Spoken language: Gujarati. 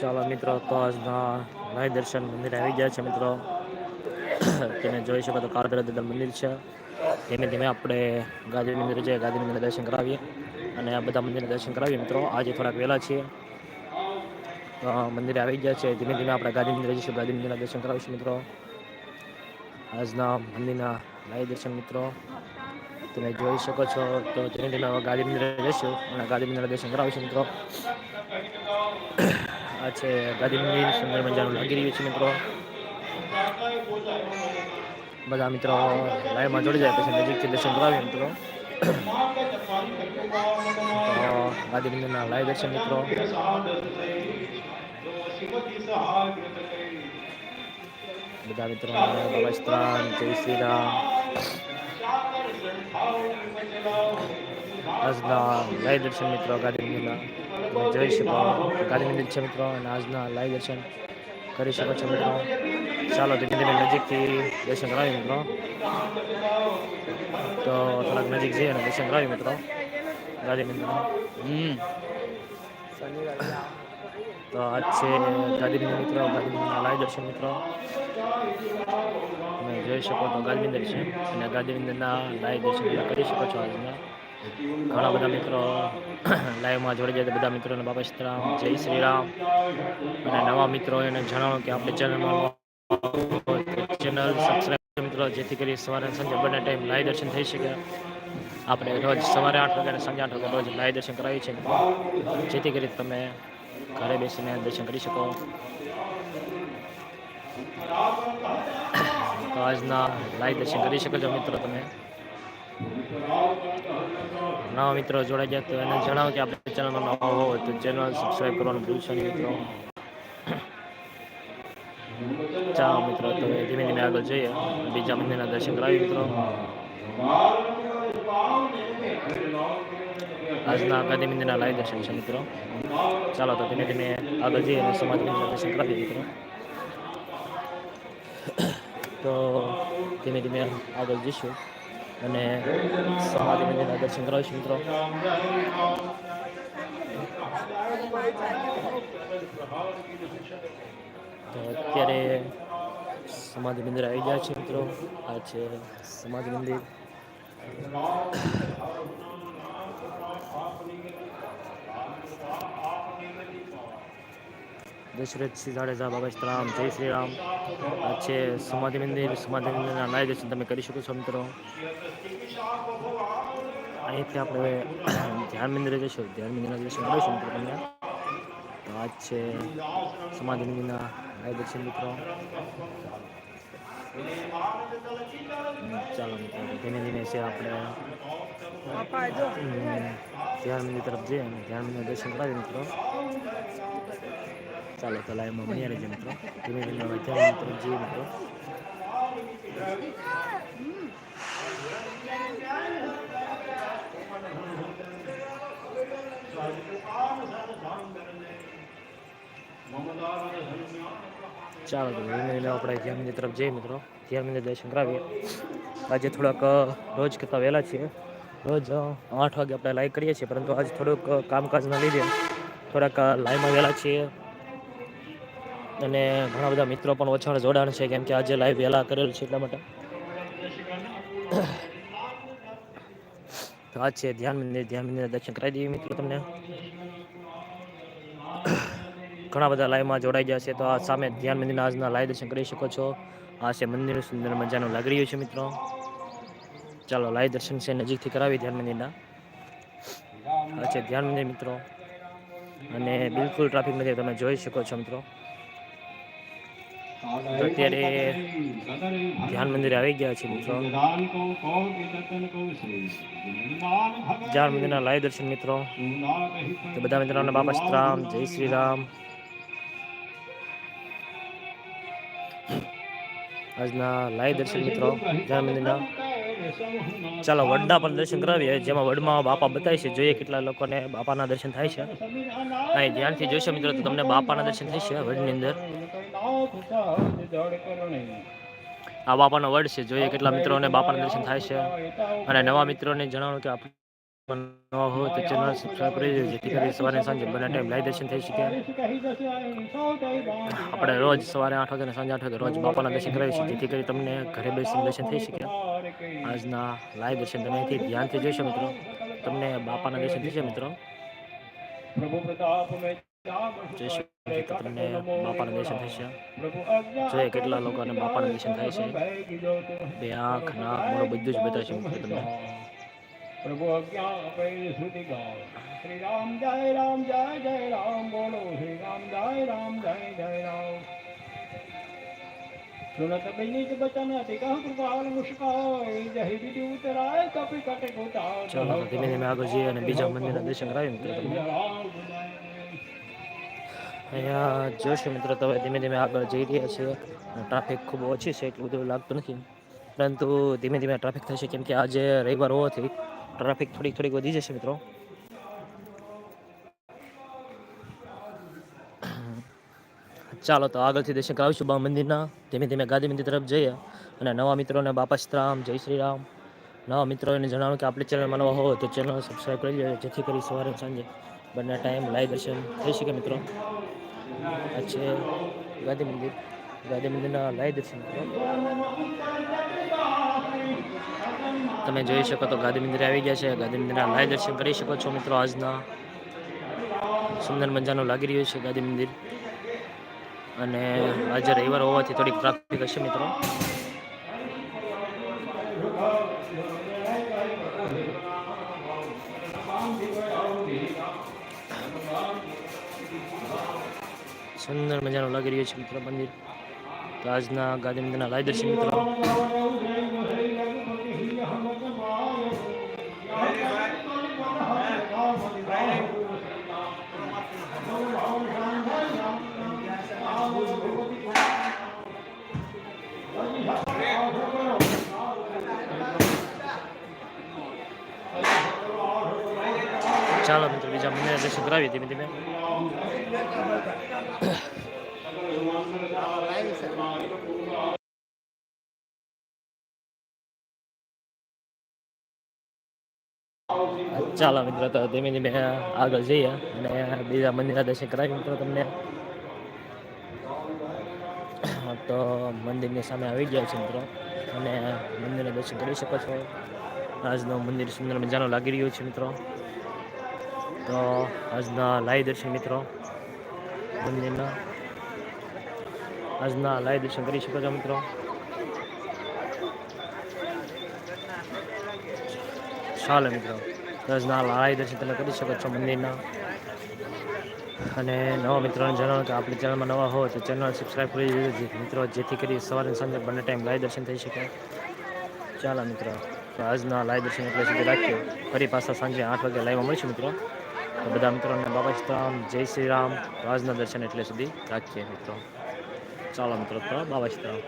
ચાલો મિત્રો, તો આજના નય દર્શન મંદિર આવી ગયા છે મિત્રો. તમે જોઈ શકો તો કાળભૈરવ મંદિર છે. ધીમે ધીમે આપણે ગાંધી મંદિર છે ગાંધી મંદિર દર્શન કરાવીએ. અને આ બધા મંદિરના દર્શન કરાવીએ મિત્રો. આજે થોડાક વહેલા છીએ. મંદિરે આવી ગયા છે. ધીમે ધીમે આપણે ગાંધી મંદિર જઈશું. ગાંધી મંદિરના દર્શન કરાવીશું મિત્રો. આજના મંદિરના નય દર્શન મિત્રો. તમે જોઈ શકો છો તો ધીમે ધીમે ગાંધી મંદિરે જઈશું અને ગાંધી મંદિરના દર્શન કરાવીશું મિત્રો. આ છે ગાંધી મંદિર, સુંદર મજાનું લાગી રહ્યું છે મિત્રો. બધા મિત્રો લાઈવમાં જોડી જાય પછી નજીકથી દર્શન કરાવીએ મિત્રો. ગાંધી મંદિરના લાઈવ દર્શન મિત્રો. બધા મિત્રો બાબા સ્ત્રાન જય શ્રી રામ. આજના લાઈવ દર્શન મિત્રો ગાંધી મંદિરના. તમે જોઈ શકો. ગાંધી મંદિર છે મિત્રો, અને આજના લાઈવ દર્શન કરી શકો છો મિત્રો. ચાલો ધીમે ધીમે નજીકથી દર્શન કરાવી મિત્રો. તો થોડાક નજીક જઈએ અને દર્શન કરાવી મિત્રો. ગાંધી મંદિર હમ. તો આજ છે ગાંધી મંદિર મિત્રો ગાંધી મંદિરના લાઈવ દર્શન મિત્રો. તમે જોઈ શકો તો ગાંધી મંદિર છે. અને ગાંધી મંદિરના લાઈવ દર્શન કરી શકો છો આજના. ઘણા બધા મિત્રો લાઈવમાં જોડી જાય બધા મિત્રોને બાબા સીતારામ જય શ્રી રામ. અને નવા મિત્રો એને જણાવો કે આપણે ચેનલમાં ચેનલ સબસ્ક્રાઈબ મિત્રો, જેથી કરી સવારે સાંજે બંને ટાઈમ લાઈવ દર્શન થઈ શકે. આપણે રોજ સવારે આઠ વાગે અને સાંજે આઠ વાગે રોજ લાઈવ દર્શન કરાવીએ છીએ. જેથી કરી તમે ઘરે બેસીને દર્શન કરી શકો. તો આજના લાઈવ દર્શન કરી શકો છો મિત્રો તમે. નવા મિત્રો જોડાઈ જાય તો એને જણાવો કે આપણે ચેનલમાં નવા હોય તો ચેનલ સબસ્ક્રાઈબ કરવાનું ભૂલશો નહીં મિત્રો. ચાલો મિત્રો, તો ધીમે ધીમે આગળ જઈએ. બીજા મંદિરના દર્શન કરાવી મિત્રો. આજના ગાંધી મંદિરના લાઈવ દર્શન છે મિત્રો. ચાલો તો ધીમે ધીમે આગળ જઈએ અને સમાજ મંદિરના દર્શન કરાવીએ મિત્રો. તો ધીમે ધીમે આગળ જઈશું. અને સમાધિ મંદિરના દર્શન કરાવીશું મિત્રો. તો અત્યારે સમાધિ મંદિર આવી ગયા છે મિત્રો. આ છે સમાધિ મંદિર. દશરથસિંહ જાડેજા બાબા રામ જય શ્રી રામ આ છે સમાધિ મંદિર સમાધિ મંદિરના લાઈવ દર્શન તમે કરી શકો છો મિત્રો. અહીંથી આપણે ધ્યાન મંદિરે જઈશું. ધ્યાન મંદિરના દર્શન કરીશું મિત્રો તમને. તો આ છે સમાધિ મંદિરના લાઈવ દર્શન મિત્રો. ચાલો મિત્રો ધીમે ધીમે છે આપણે. ધ્યાન મંદિર તરફ જઈએ અને ધ્યાન મંદિર દર્શન કરાવીએ મિત્રો. ચાલો તો લાઈવમાં બન્યા રહેજો મિત્રો. ધીમે ધીમે મંદિર તરફ જઈએ મિત્રો. ચાલો તો ધીમે ધીમે આપણે ધ્યાન મંદિર તરફ જઈએ મિત્રો. ધ્યાન મંદિર દર્શન કરાવીએ. આજે થોડાક રોજ કરતાં વહેલા છીએ. રોજ આઠ વાગે આપણે લાઈવ કરીએ છીએ પરંતુ આજે થોડુંક કામકાજના લીધે થોડાક લાઈવમાં વહેલા છીએ. અને ઘણા બધા મિત્રો પણ ઓછાણ જોડાણ છે, કેમ કે આજે લાઈવ વહેલા કરેલ છે એટલા માટે. તો આ છે ધ્યાન મંદિર ધ્યાન મંદિર દર્શન કરાવી દઈએ મિત્રો તમને. ઘણા બધા લાઈવમાં જોડાઈ ગયા છે, તો આ સામે ધ્યાન મંદિરના આજના લાઈવ દર્શન કરી શકો છો. આ છે મંદિર સુંદર મજાનું લાગી રહ્યું છે મિત્રો. ચાલો લાઈવ દર્શન છે નજીકથી કરાવી ધ્યાન મંદિરના. આ છે ધ્યાન મંદિર મિત્રો. અને બિલકુલ ટ્રાફિક નથી, તમે જોઈ શકો છો મિત્રો. અત્યારે ધ્યાન મંદિરે આવી ગયા છે મિત્રો. ધ્યાન મંદિરના લાઈવ દર્શન મિત્રો. બધા મિત્રોને બાબા રામ, જય શ્રી રામ. આજના લાઈવ દર્શન મિત્રો, ધ્યાન મંદિરના. ચાલો, વડના પણ દર્શન કરાવીએ. જેમાં વડમાં બાપા બતાવે છે, જોઈએ કેટલા લોકોને બાપાના દર્શન થાય છે. અહીં ધ્યાનથી જોશો મિત્રો, તો તમને બાપાના દર્શન થાય છે વડની અંદર. આ બાપાનો વર્ડ છે. જોઈએ કેટલા મિત્રોને બાપાના દર્શન થાય છે. અને નવા મિત્રોને જણાવો કે આપણે નવા હોય તો ચેનલ સબસ્ક્રાઈબ કરી દેજો, જેથી કરી સવારે સાંજે બધા ટાઈમ લાઈવ દર્શન થઈ શકે. આપણે રોજ સવારે આઠ વાગે અને સાંજે આઠ વાગે રોજ બાપાના દર્શન કરાવીશું જેથી કરી તમને ઘરે બેસીને દર્શન થઈ શકે. આજના લાઈવ દર્શન તમે અહીંથી ધ્યાનથી જોઈશો મિત્રો. તમને બાપાના દર્શન થશે મિત્રો. પ્રભુ પ્રતાપ જય શ્રી. તમને બાપાનું દર્શન થશે જોઈએ કેટલા લોકોને બાપાનું દર્શન થાય છે? બે આંખ નાક મોઢું બધું જ બતાવશે હું તમને. પ્રભુ અજ્ઞા આપે સુધી શ્રી રામ જય રામ જય જય રામ. બોલો શ્રી રામ જય રામ જય જય રામ. સુનત બિનિત બચન અતિ કહું કૃપાલ મુસ્કાય જય વિધિ ઉતરાય કપી કટે ગોતા ચલો ધીમે ધીમે આગળ જઈએ અને બીજા મંદિરના દર્શન મિત્રો તમને. અહીંયા જોશો મિત્રો, તો હવે ધીમે ધીમે આગળ જઈ રહ્યા છીએ. ટ્રાફિક ખૂબ ઓછી છે, એટલું બધું લાગતું નથી. પરંતુ ધીમે ધીમે ટ્રાફિક થશે, કેમ કે આજે રવિવાર હોવાથી ટ્રાફિક થોડીક થોડીક વધી જશે મિત્રો. ચાલો, તો આગળથી દર્શન કરાવીશું બા મંદિરના. ધીમે ધીમે ગાંધી મંદિર તરફ જઈએ. અને નવા મિત્રોને બાપા સીતારામ જય શ્રી રામ. નવા મિત્રોને જણાવું કે આપણી ચેનલ માનવા હોય તો ચેનલ સબસ્ક્રાઈબ કરી લેજો, જેથી કરી સવારે સાંજે બંને ટાઈમ લાઈવ દર્શન થઈ શકે મિત્રો. આ છે ગાંધી મંદિર. ગાંધી મંદિરના લાય દર્શન તમે જોઈ શકો તો ગાંધી મંદિર આવી ગયા છે. ગાંધી મંદિરના લાય દર્શન કરી શકો છો મિત્રો આજના. સુંદર મજાનું લાગી રહ્યું છે ગાંધી મંદિર. અને આજે રવિવાર હોવાથી થોડીક ટ્રાફિક હશે મિત્રો. સુંદર મજાનું લાગી રહ્યું છે મિત્રો મંદિર તો આજના ગાંધી મંદિરના લાઈવ દર્શન મિત્રો ચાલો મિત્રો બીજા મંદિરના દર્શન કરાવીએ ધીમે ધીમે ચાલો મિત્રો, તો ધીમે ધીમે આગળ જઈએ અને બીજા મંદિરના દર્શન કરાવી મિત્રો, તમને તો મંદિરની સામે આવી ગયા છે મિત્રો. અને મંદિરના દર્શન કરી શકો છો. આજનું મંદિર સુંદર મજાનું લાગી રહ્યું છે મિત્રો. તો આજના લાઈવ દર્શન મિત્રો. મંદિરના આજના લાઈવ દર્શન કરી શકો છો મિત્રો. ચાલો મિત્રો. આજના લાઈવ દર્શન તમે કરી શકો છો મંદિરના અને નવા મિત્રોને જણાવો કે આપણી ચેનલમાં નવા હોય તો ચેનલ સબસ્ક્રાઈબ કરી દીધો મિત્રો જેથી કરી સવારે સાંજે બંને ટાઈમ લાઈવ દર્શન થઈ શકે. ચાલો મિત્રો. આજના લાઈવ દર્શન એટલે સુધી રાખીએ. ફરી પાછા સાંજે આઠ વાગે લાઈવમાં મળીશું મિત્રો. તો બધા મિત્રોને બાબા સીતારામ જય શ્રી રામ. રાજના દર્શન એટલે સુધી રાખીએ મિત્રો. ચાલો મિત્રો, તો બાબા સીતારામ